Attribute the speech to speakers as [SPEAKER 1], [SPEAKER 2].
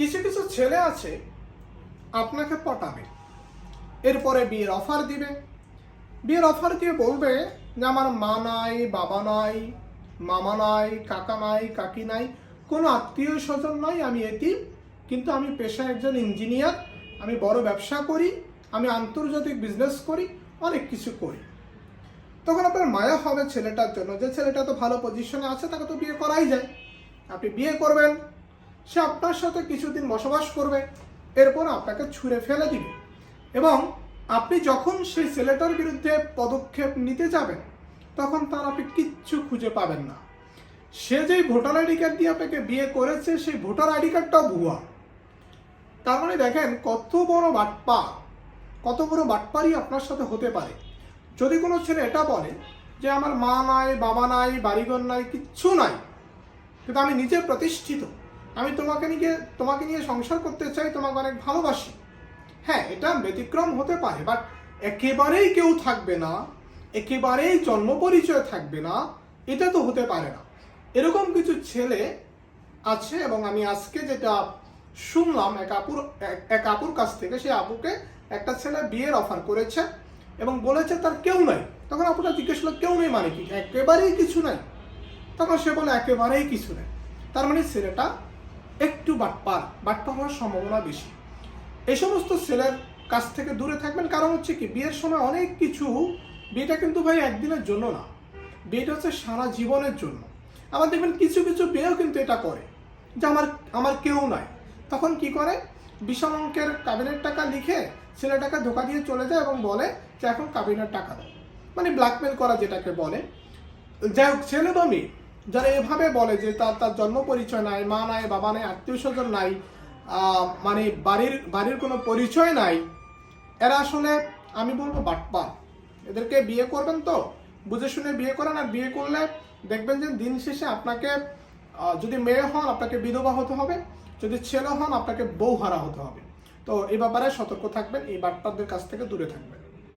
[SPEAKER 1] কিছু কিছু ছেলে আছে, আপনাকে পটাবে। এরপরে বিয়ের অফার দিবে। বিয়ের অফার দিয়ে বলবে যে, আমার মা নাই, বাবা নাই, মামা নাই, কাকা নাই, কাকি নাই, কোনো আত্মীয় স্বজন নাই, আমি এটি কিন্তু আমি পেশায় একজন ইঞ্জিনিয়ার আমি বড় ব্যবসা করি, আমি আন্তর্জাতিক বিজনেস করি, অনেক কিছু করি। তখন আপনার মায়া হবে ছেলেটার জন্য। যে ছেলেটা তো ভালো পজিশনে আছে, তাকে তো বিয়ে করাই যায়। আপনি বিয়ে করবেন। সে আপনার সাথে কিছুদিন বসবাস করবে, এরপর আপনাকে ছুঁড়ে ফেলে দিবে। এবং আপনি যখন সেই ছেলেটার বিরুদ্ধে পদক্ষেপ নিতে যাবেন, তখন তার আপনি কিচ্ছু খুঁজে পাবেন না। সে যেই ভোটার আইডি কার্ড দিয়ে আপনাকে বিয়ে করেছে, সেই ভোটার আইডি কার্ডটাও ভুয়া। তার মানে দেখেন, কত বড় বাটপা, কত বড় বাটপারই আপনার সাথে হতে পারে। যদি কোনো ছেলে এটা বলে যে, আমার মা নাই, বাবা নাই, বাড়িঘর নাই, কিচ্ছু নাই, কিন্তু আমি নিজে প্রতিষ্ঠিত আমি তোমাকে নিয়ে তোমাকে নিয়ে সংসার করতে চাই, তোমাকে অনেক ভালোবাসি। হ্যাঁ এটা ব্যতিক্রম হতে পারে বাট একেবারেই কেউ থাকবে না, একেবারেই জন্ম পরিচয় থাকবে না, এটা তো হতে পারে না। এরকম কিছু ছেলে আছে, এবং আমি আজকে যেটা শুনলাম, এক আপুর, এক- আপুর কাছ থেকে সে আপুকে একটা ছেলে বিয়ের অফার করেছে, এবং বলেছে তার কেউ নাই। তখন আপুটা জিজ্ঞেস করল, কেউ নেই মানে কি? একেবারেই কিছু নাই। তখন সে বলে, একেবারেই কিছু নেই। তার মানে ছেলেটা একটু বাটপার বাটপার হওয়ার সম্ভাবনা বেশি। এই সমস্ত ছেলের কাছ থেকে দূরে থাকবেন, কারণ হচ্ছে কি, বিয়ের সময় অনেক কিছু বিয়েটা কিন্তু ভাই একদিনের জন্য না। বিয়েটা হচ্ছে সারা জীবনের জন্য। আবার দেখবেন কিছু কিছু বিয়েও কিন্তু এটা করে, যে আমার আমার কেউ নাই। তখন কি করে? বিশাল অঙ্কের কাবিনের টাকা লিখে ছেলেটাকে ধোকা দিয়ে চলে যায় এবং বলে যে এখন কাবিনের টাকা দাও। মানে ব্ল্যাকমেল করা যেটাকে বলে। যাই হোক, ছেলে বা মেয়ে যারা এভাবে বলে যে তার তার জন্ম পরিচয় নাই, মা নাই, বাবা নাই, আত্মীয় স্বজন নাই মানে বাড়ির বাড়ির কোনো পরিচয় নাই, এরা আসলে, আমি বলব বাটপা এদেরকে বিয়ে করবেন তো, বুঝে শুনে বিয়ে করেন আর বিয়ে করলে দেখবেন যে দিন শেষে আপনাকে যদি মেয়ে হন, আপনাকে বিধবা হতে হবে, যদি ছেলে হন, আপনাকে বউ হারা হতে হবে। তো এই ব্যাপারে সতর্ক থাকবেন, এই বাটপাদের কাছ থেকে দূরে থাকবেন।